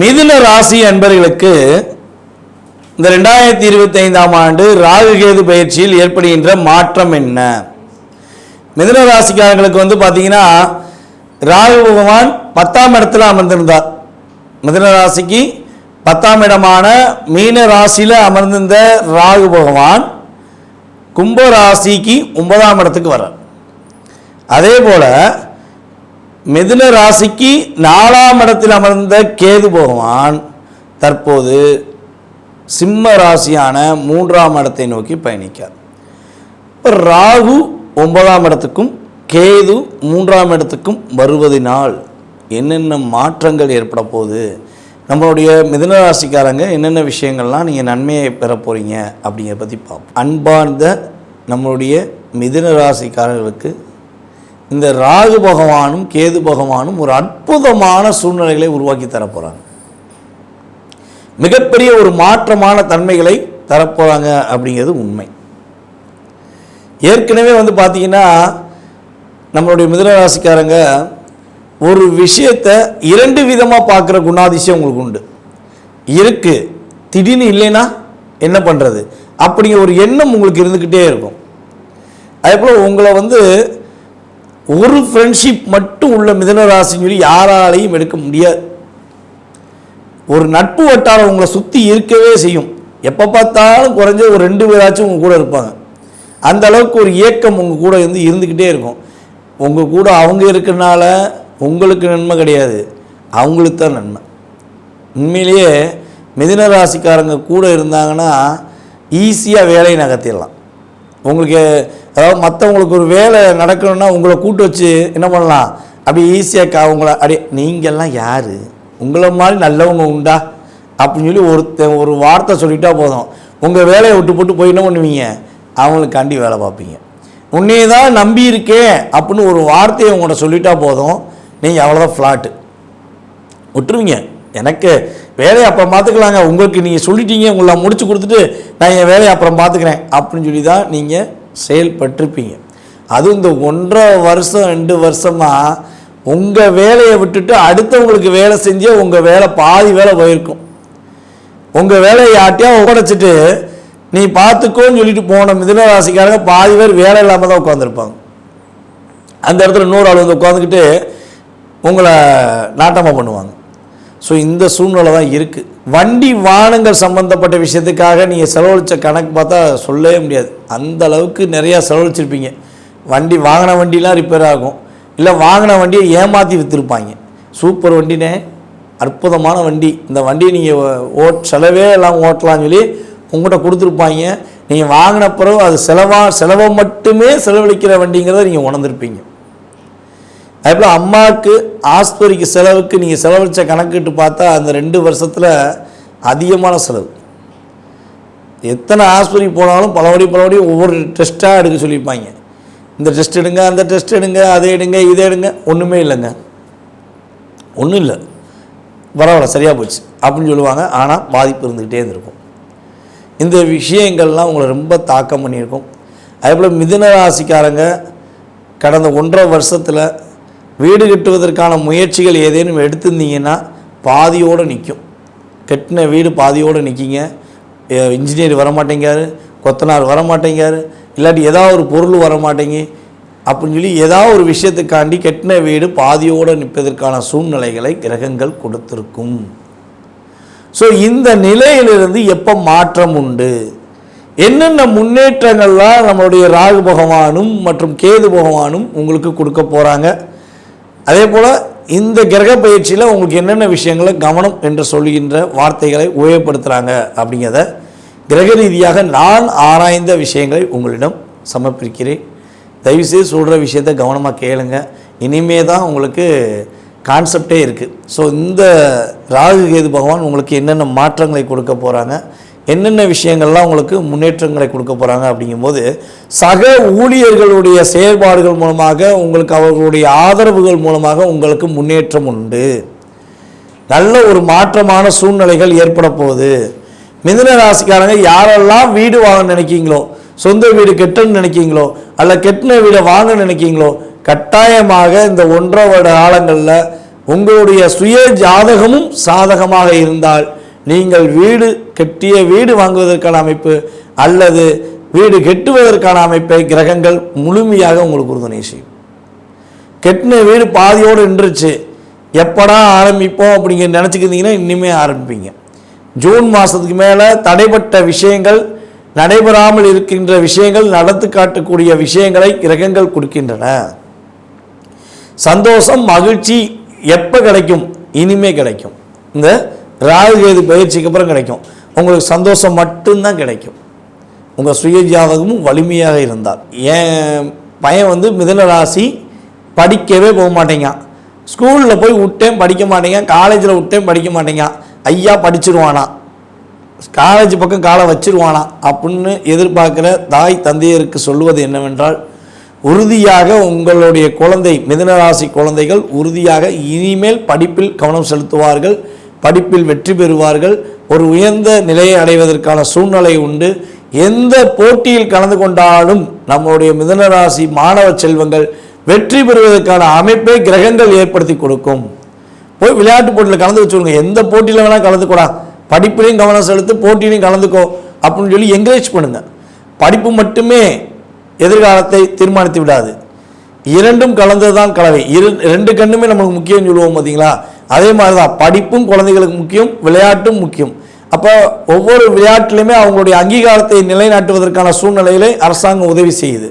மிதுன ராசி அன்பர்களுக்கு இந்த ரெண்டாயிரத்தி இருபத்தி ஐந்தாம் ஆண்டு ராகுகேது பயிற்சியில் ஏற்படுகின்ற மாற்றம் என்ன? மிதுன ராசிக்காரர்களுக்கு வந்து பார்த்தீங்கன்னா ராகு பகவான் பத்தாம் இடத்துல அமர்ந்திருந்தார். மிதுன ராசிக்கு பத்தாம் இடமான மீன ராசியில் அமர்ந்திருந்த ராகு பகவான் கும்ப ராசிக்கு ஒன்பதாம் இடத்துக்கு வர்றார். அதே போல மிதுன ராசிக்கு நாலாம் இடத்தில் அமர்ந்த கேது பகவான் தற்போது சிம்ம ராசியான மூன்றாம் இடத்தை நோக்கி பயணிக்கார் இப்போ ராகு ஒன்பதாம் இடத்துக்கும் கேது மூன்றாம் இடத்துக்கும் வருவதனால் என்னென்ன மாற்றங்கள் ஏற்பட போகுது? நம்மளுடைய மிதுன ராசிக்காரங்க என்னென்ன விஷயங்கள்லாம் நீங்கள் நன்மையை பெற போகிறீங்க அப்படிங்கிறத பற்றி பார்ப்போம். அன்பார்ந்த நம்மளுடைய மிதுன ராசிக்காரர்களுக்கு இந்த ராகு பகவானும் கேது பகவானும் ஒரு அற்புதமான சூழ்நிலைகளை உருவாக்கி தரப்போகிறாங்க மிகப்பெரிய ஒரு மாற்றமான தன்மைகளை தரப்போகிறாங்க அப்படிங்கிறது உண்மை. ஏற்கனவே வந்து பார்த்தீங்கன்னா நம்மளுடைய மிதனராசிக்காரங்க ஒரு விஷயத்தை இரண்டு விதமாக பார்க்குற குணாதிசயம் உங்களுக்கு உண்டு. இருக்குது திடீர்னு இல்லைன்னா என்ன பண்ணுறது அப்படிங்கிற ஒரு எண்ணம் உங்களுக்கு இருந்துக்கிட்டே இருக்கும். அதே போல் உங்களை வந்து ஒரு ஃப்ரெண்ட்ஷிப் மட்டும் உள்ள மிதன ராசின்னு சொல்லி யாராலையும் எடுக்க முடியாது. ஒரு நட்பு வட்டாரம் உங்களை சுற்றி இருக்கவே செய்யும். எப்போ பார்த்தாலும் குறைஞ்ச ஒரு ரெண்டு பேராச்சும் உங்கள் கூட இருப்பாங்க. அந்த அளவுக்கு ஒரு இயக்கம் உங்கள் கூட இருந்து இருந்துக்கிட்டே இருக்கும். உங்கள் கூட அவங்க இருக்கிறனால உங்களுக்கு நன்மை கிடையாது. அவங்களுக்கு தான் நன்மை. உண்மையிலேயே மிதின ராசிக்காரங்க கூட இருந்தாங்கன்னா ஈஸியாக வேலையை நகர்த்திடலாம். உங்களுக்கு அதாவது மற்றவங்களுக்கு ஒரு வேலை நடக்கணும்னா உங்களை கூட்டு வச்சு என்ன பண்ணலாம்? அப்படி ஈஸியாக அவங்கள அப்படி நீங்கள்லாம் யார்? உங்களை மாதிரி நல்லவங்க உண்டா? அப்படின்னு சொல்லி ஒருத்த ஒரு வார்த்தை சொல்லிட்டா போதும். உங்கள் வேலையை விட்டு போட்டு போய் என்ன பண்ணுவீங்க? அவங்களுக்காண்டி வேலை பார்ப்பீங்க. உன்னையே தான் நம்பி இருக்கேன் அப்படின்னு ஒரு வார்த்தையை உங்கள்கிட்ட சொல்லிட்டா போதும். நீங்கள் அவ்வளோதான் ஃப்ளாட்டு விட்டுருவீங்க. எனக்கு வேலையை அப்புறம் பார்த்துக்கலாங்க. உங்களுக்கு நீங்கள் சொல்லிட்டீங்க உங்களை முடிச்சு கொடுத்துட்டு நான் என் வேலையை அப்புறம் பார்த்துக்கிறேன் அப்படின்னு சொல்லி தான் நீங்கள் செயல்பட்டிருப்பீங்க. அதுவும் இந்த ஒன்றரை வருஷம் ரெண்டு வருஷமாக உங்கள் வேலையை விட்டுட்டு அடுத்தவங்களுக்கு வேலை செஞ்சே உங்கள் வேலை பாதி வேலை போயிருக்கும். உங்கள் வேலையை யார்ட்டையா உடைச்சிட்டு நீ பார்த்துக்கோன்னு சொல்லிட்டு போன மிதுன ராசிக்காரங்க பாதி பேர் வேலை இல்லாமல் தான் உட்காந்துருப்பாங்க அந்த இடத்துல இன்னொரு ஆள் வந்து உட்காந்துக்கிட்டு உங்களை நாட்டமாக பண்ணுவாங்க. ஸோ இந்த சூழ்நிலை தான் இருக்குது வண்டி வாகனங்கள் சம்மந்தப்பட்ட விஷயத்துக்காக நீங்கள் செலவழித்த கணக்கு பார்த்தா சொல்லவே முடியாது. அந்த அளவுக்கு நிறையா செலவழிச்சிருப்பீங்க. வண்டி வாங்கின வண்டிலாம் ரிப்பேர் ஆகும். இல்லை வாங்கின வண்டியை ஏமாற்றி விற்றுருப்பாங்க சூப்பர் வண்டினே அற்புதமான வண்டி. இந்த வண்டியை நீங்கள் ஓட் செலவே எல்லாம் ஓட்டலாம்னு சொல்லி உங்கள்கிட்ட கொடுத்துருப்பாங்க. நீங்கள் வாங்கின பிறகு அது செலவாக செலவை மட்டுமே செலவழிக்கிற வண்டிங்கிறத நீங்கள் உணர்ந்திருப்பீங்க. அதே போல் அம்மாவுக்கு ஆஸ்பத்திரிக்கு செலவுக்கு நீங்கள் செலவழித்த கணக்கிட்டு பார்த்தா அந்த ரெண்டு வருஷத்தில் அதிகமான செலவு. எத்தனை ஆஸ்பத்திரி போனாலும் பலபடி பலபடி ஒவ்வொரு டெஸ்ட்டாக எடுக்க சொல்லியிருப்பாங்க. இந்த டெஸ்ட் எடுங்க அந்த டெஸ்ட் எடுங்க அதை எடுங்க இதை எடுங்க ஒன்றுமே இல்லைங்க. ஒன்றும் இல்லை. பரவாயில்ல சரியாக போச்சு அப்படின்னு சொல்லுவாங்க. ஆனால் பாதிப்பு இருந்துக்கிட்டே இருந்திருக்கும். இந்த விஷயங்கள்லாம் உங்களை ரொம்ப தாக்கம் பண்ணியிருக்கும். அதே போல் மிதுன ராசிக்காரங்க கடந்த ஒன்றரை வருஷத்தில் வீடு கட்டுவதற்கான முயற்சிகள் ஏதேனும் எடுத்திருந்தீங்கன்னா பாதியோடு நிற்கும். கட்டின வீடு பாதியோடு நிற்கிங்க. இன்ஜினியர் வரமாட்டேங்காரு கொத்தனார் வரமாட்டேங்காரு இல்லாட்டி ஏதாவது ஒரு பொருள் வரமாட்டேங்க. அப்படின்னு சொல்லி ஏதாவது ஒரு விஷயத்துக்காண்டி கட்டின வீடு பாதியோடு நிற்பதற்கான சூழ்நிலைகளை கிரகங்கள் கொடுத்துருக்கும். ஸோ இந்த நிலையிலிருந்து எப்போ மாற்றம் உண்டு? என்னென்ன முன்னேற்றங்கள்லாம் நம்மளுடைய ராகு பகவானும் மற்றும் கேது பகவானும் உங்களுக்கு கொடுக்க போகிறாங்க அதே போல் இந்த கிரக பயிற்சியில் உங்களுக்கு என்னென்ன விஷயங்களை கவனம் என்று சொல்கின்ற வார்த்தைகளை உபயோகப்படுத்துகிறாங்க அப்படிங்கிறத கிரக ரீதியாக நான் ஆராய்ந்த விஷயங்களை உங்களிடம் சமர்ப்பிக்கிறேன். தயவுசெய்து சொல்கிற விஷயத்த கவனமாக கேளுங்க. இனிமே தான் உங்களுக்கு கான்செப்டே இருக்குது ஸோ இந்த ராகு கேது பகவான் உங்களுக்கு என்னென்ன மாற்றங்களை கொடுக்க போகிறாங்க என்னென்ன விஷயங்கள்லாம் உங்களுக்கு முன்னேற்றங்களை கொடுக்க போகிறாங்க அப்படிங்கும்போது சக ஊழியர்களுடைய செயல்பாடுகள் மூலமாக உங்களுக்கு அவர்களுடைய ஆதரவுகள் மூலமாக உங்களுக்கு முன்னேற்றம் உண்டு. நல்ல ஒரு மாற்றமான சூழ்நிலைகள் ஏற்பட போகுது. மிதுன ராசிக்காரங்க யாரெல்லாம் வீடு வாங்க நினைக்கீங்களோ சொந்த வீடு கெட்டன்னு நினைக்கீங்களோ அல்ல கெட்டின வீடை வாங்க நினைக்கீங்களோ கட்டாயமாக இந்த ஒன்றரை வருட காலங்களில் உங்களுடைய சுய ஜாதகமும் சாதகமாக இருந்தால் நீங்கள் வீடு கட்டிய வீடு வாங்குவதற்கான அமைப்பு அல்லது வீடு கெட்டுவதற்கான அமைப்பை கிரகங்கள் முழுமையாக உங்களுக்கு உறுதுணை செய்யும். கெட்டின வீடு பாதியோடு நின்றுச்சு. எப்படா ஆரம்பிப்போம் அப்படிங்கிற நினச்சிக்கிட்டீங்கன்னா இனிமே ஆரம்பிப்பீங்க. ஜூன் மாதத்துக்கு மேலே தடைப்பட்ட விஷயங்கள் நடைபெறாமல் இருக்கின்ற விஷயங்கள் நடத்து காட்டக்கூடிய விஷயங்களை கிரகங்கள் கொடுக்கின்றன. சந்தோஷம் மகிழ்ச்சி எப்போ கிடைக்கும்? இனிமே கிடைக்கும். இந்த ராகு கேது பயிற்சிக்கு அப்புறம் கிடைக்கும். உங்களுக்கு சந்தோஷம் மட்டும்தான் கிடைக்கும். உங்கள் சுய ஜாதகமும் வலிமையாக இருந்தால். என் பையன் வந்து மிதன ராசி படிக்கவே போக மாட்டேங்க. ஸ்கூலில் போய் விட்டேன் படிக்க மாட்டேங்க. காலேஜில் விட்டேன் படிக்க மாட்டேங்க. ஐயா படிச்சிருவானா? காலேஜ் பக்கம் காலை வச்சிருவானா? அப்படின்னு எதிர்பார்க்குற தாய் தந்தையருக்கு சொல்லுவது என்னவென்றால் உறுதியாக உங்களுடைய குழந்தை மிதனராசி குழந்தைகள் உறுதியாக இனிமேல் படிப்பில் கவனம் செலுத்துவார்கள். படிப்பில் வெற்றி பெறுவார்கள். ஒரு உயர்ந்த நிலையை அடைவதற்கான சூழ்நிலை உண்டு. எந்த போட்டியில் கலந்து கொண்டாலும் நம்முடைய மிதனராசி மாணவ செல்வங்கள் வெற்றி பெறுவதற்கான அமைப்பை கிரகங்கள் ஏற்படுத்தி கொடுக்கும். போய் விளையாட்டு போட்டியில் கலந்து வச்சுருங்க எந்த போட்டியில் வேணால் கலந்துக்கூடா படிப்புலையும் கவனம் செலுத்து போட்டியிலையும் கலந்துக்கோ அப்படின்னு சொல்லி என்கரேஜ் பண்ணுங்க. படிப்பு மட்டுமே எதிர்காலத்தை தீர்மானித்து விடாது. இரண்டும் கலந்தது தான் கலவை. இரு ரெண்டு கண்ணுமே நமக்கு முக்கியம் சொல்லுவோம் பார்த்தீங்களா அதே மாதிரி தான் படிப்பும் குழந்தைகளுக்கு முக்கியம் விளையாட்டும் முக்கியம். அப்போ ஒவ்வொரு விளையாட்டுலையுமே அவங்களுடைய அங்கீகாரத்தை நிலைநாட்டுவதற்கான சூழ்நிலையிலே அரசாங்கம் உதவி செய்யுது.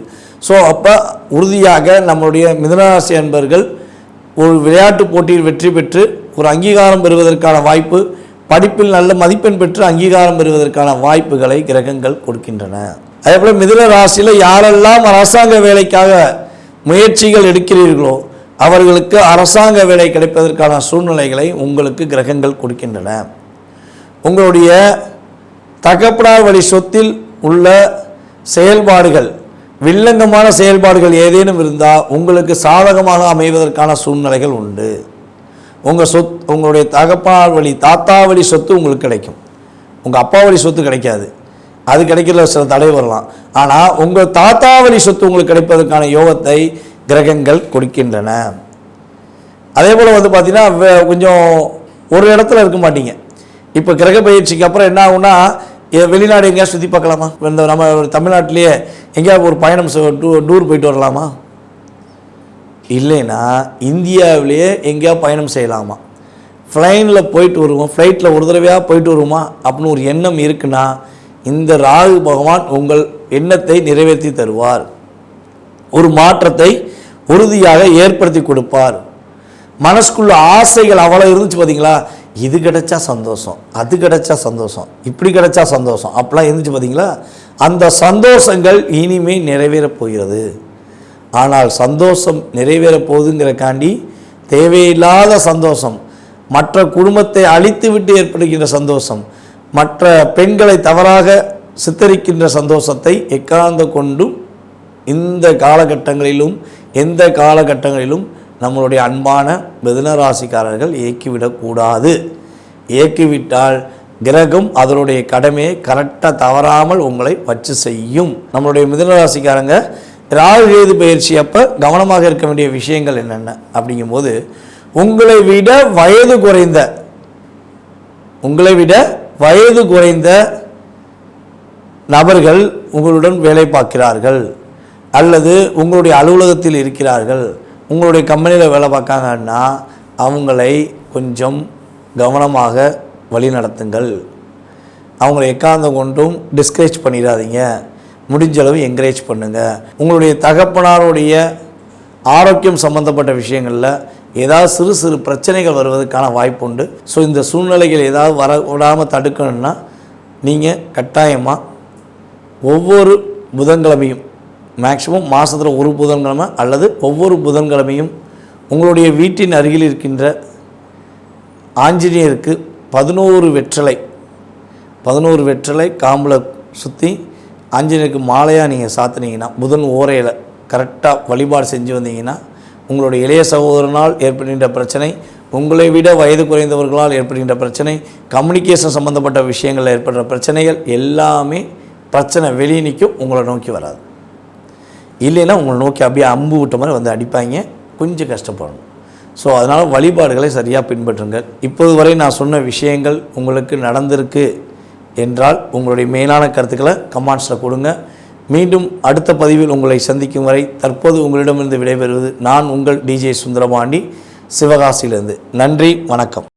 ஸோ அப்போ உறுதியாக நம்மளுடைய மிதனராசி அன்பர்கள் ஒரு விளையாட்டு போட்டியில் வெற்றி பெற்று ஒரு அங்கீகாரம் பெறுவதற்கான வாய்ப்பு படிப்பில் நல்ல மதிப்பெண் பெற்று அங்கீகாரம் பெறுவதற்கான வாய்ப்புகளை கிரகங்கள் கொடுக்கின்றன. அதே போல் மிதுன ராசியில் யாரெல்லாம் அரசாங்க வேலைக்காக முயற்சிகள் எடுக்கிறீர்களோ அவர்களுக்கு அரசாங்க வேலை கிடைப்பதற்கான சூழ்நிலைகளை உங்களுக்கு கிரகங்கள் கொடுக்கின்றன. உங்களுடைய தகப்பனார் வழி சொத்தில் உள்ள செயல்பாடுகள் வில்லங்கமான செயல்பாடுகள் ஏதேனும் இருந்தால் உங்களுக்கு சாதகமாக அமைவதற்கான சூழ்நிலைகள் உண்டு. உங்கள் சொத் உங்களுடைய தகப்பனார் வழி தாத்தா வழி சொத்து உங்களுக்கு கிடைக்கும். உங்கள் அப்பா வழி சொத்து கிடைக்காது. அது கிடைக்கிறதுல சில தடை வரலாம். ஆனால் உங்கள் தாத்தா வழி சொத்து உங்களுக்கு கிடைப்பதற்கான யோகத்தை கிரகங்கள் கொடுக்கின்றன. அதே போல் வந்து பார்த்திங்கன்னா கொஞ்சம் ஒரு இடத்துல இருக்க மாட்டீங்க. இப்போ கிரக பயிற்சிக்கு அப்புறம் என்ன ஆகுனா எ- வெளிநாடு எங்கேயா சுற்றி பார்க்கலாமா? இந்த நம்ம தமிழ்நாட்டிலேயே எங்கேயாவது ஒரு பயணம் டூ டூர் போயிட்டு வரலாமா? இல்லைன்னா இந்தியாவிலேயே எங்கேயா பயணம் செய்யலாமா? ஃப்ளைனில் போயிட்டு வருவோம் ஃப்ளைட்டில் ஒரு தடவையாக போயிட்டு வருவோமா? அப்படின்னு ஒரு எண்ணம் இருக்குன்னா இந்த ராகு பகவான் உங்கள் எண்ணத்தை நிறைவேற்றி தருவார். ஒரு மாற்றத்தை உறுதியாக ஏற்படுத்தி கொடுப்பார். மனசுக்குள்ள ஆசைகள் அவ்வளோ இருந்துச்சு பார்த்தீங்களா இது கிடைச்சா சந்தோஷம் அது கிடைச்சா சந்தோஷம் இப்படி கிடைச்சா சந்தோஷம் அப்படிலாம் இருந்துச்சு பார்த்தீங்களா அந்த சந்தோஷங்கள் இனிமே நிறைவேறப் போகிறது. ஆனால் சந்தோஷம் நிறைவேறப் போகுதுங்கிறக்காண்டி தேவையில்லாத சந்தோஷம் மற்ற குடும்பத்தை அழித்துவிட்டு ஏற்படுகின்ற சந்தோஷம் மற்ற பெண்களை தவறாக சித்தரிக்கின்ற சந்தோஷத்தை எக்காந்த கொண்டும் இந்த காலகட்டங்களிலும் எந்த காலகட்டங்களிலும் நம்மளுடைய அன்பான மிதுன ராசிக்காரர்கள் இயக்கிவிடக்கூடாது இயக்கிவிட்டால் கிரகம் அதனுடைய கடமையை கரெக்டாக தவறாமல் உங்களை வச்சு செய்யும். நம்மளுடைய மிதுன ராசிக்காரங்க ராகு கேது பயிற்சி அப்போ கவனமாக இருக்க வேண்டிய விஷயங்கள் என்னென்ன? அப்படிங்கும்போது உங்களை விட வயது குறைந்த உங்களை விட வயது குறைந்த நபர்கள் உங்களுடன் வேலை பார்க்கிறார்கள். அல்லது உங்களுடைய அலுவலகத்தில் இருக்கிறார்கள் உங்களுடைய கம்பெனியில் வேலை பார்க்காங்கன்னா அவங்களை கொஞ்சம் கவனமாக வழிநடத்துங்கள் அவங்களை எக்காந்தம் கொண்டும் டிஸ்கரேஜ் பண்ணிடாதீங்க. முடிஞ்ச அளவு என்கரேஜ் பண்ணுங்கள் உங்களுடைய தகப்பனாருடைய ஆரோக்கியம் சம்பந்தப்பட்ட விஷயங்களில் ஏதாவது சிறு சிறு பிரச்சனைகள் வருவதற்கான வாய்ப்பு உண்டு. ஸோ இந்த சூழ்நிலைகள் ஏதாவது வர விடாமல் தடுக்கணும்னா நீங்கள் கட்டாயமாக ஒவ்வொரு புதன்கிழமையும் மேக்ஸிமம் மாதத்தில் ஒரு புதன்கிழமை அல்லது ஒவ்வொரு புதன்கிழமையும் உங்களுடைய வீட்டின் அருகில் இருக்கின்ற ஆஞ்சநேயருக்கு பதினோரு வெற்றலை பதினோரு வெற்றலை காம்பில் சுற்றி ஆஞ்சநேயருக்கு மாலையாக நீங்கள் சாத்தினீங்கன்னா புதன் ஓரையில் கரெக்டாக வழிபாடு செஞ்சு வந்தீங்கன்னா உங்களுடைய இளைய சகோதரனால் ஏற்படுகின்ற பிரச்சனை உங்களை விட வயது குறைந்தவர்களால் ஏற்படுகின்ற பிரச்சனை கம்யூனிகேஷன் சம்மந்தப்பட்ட விஷயங்களில் ஏற்படுற பிரச்சனைகள் எல்லாமே பிரச்சனை வெளியே நிற்கும் உங்களை நோக்கி வராது. இல்லைன்னா உங்களை நோக்கி அப்படியே அம்பு விட்ட மாதிரி வந்து அடிப்பாங்க. கொஞ்சம் கஷ்டப்படணும். ஸோ அதனால் வழிபாடுகளை சரியாக பின்பற்றுங்கள். இப்போது வரை நான் சொன்ன விஷயங்கள் உங்களுக்கு நடந்திருக்கு என்றால் உங்களுடைய மேலான கருத்துக்களை கமெண்ட்ஸில் கொடுங்க. மீண்டும் அடுத்த பதிவில் உங்களை சந்திக்கும் வரை தற்போது உங்களிடமிருந்து விடைபெறுவது நான் உங்கள் டிஜே சுந்தரபாண்டி சிவகாசியிலிருந்து. நன்றி வணக்கம்.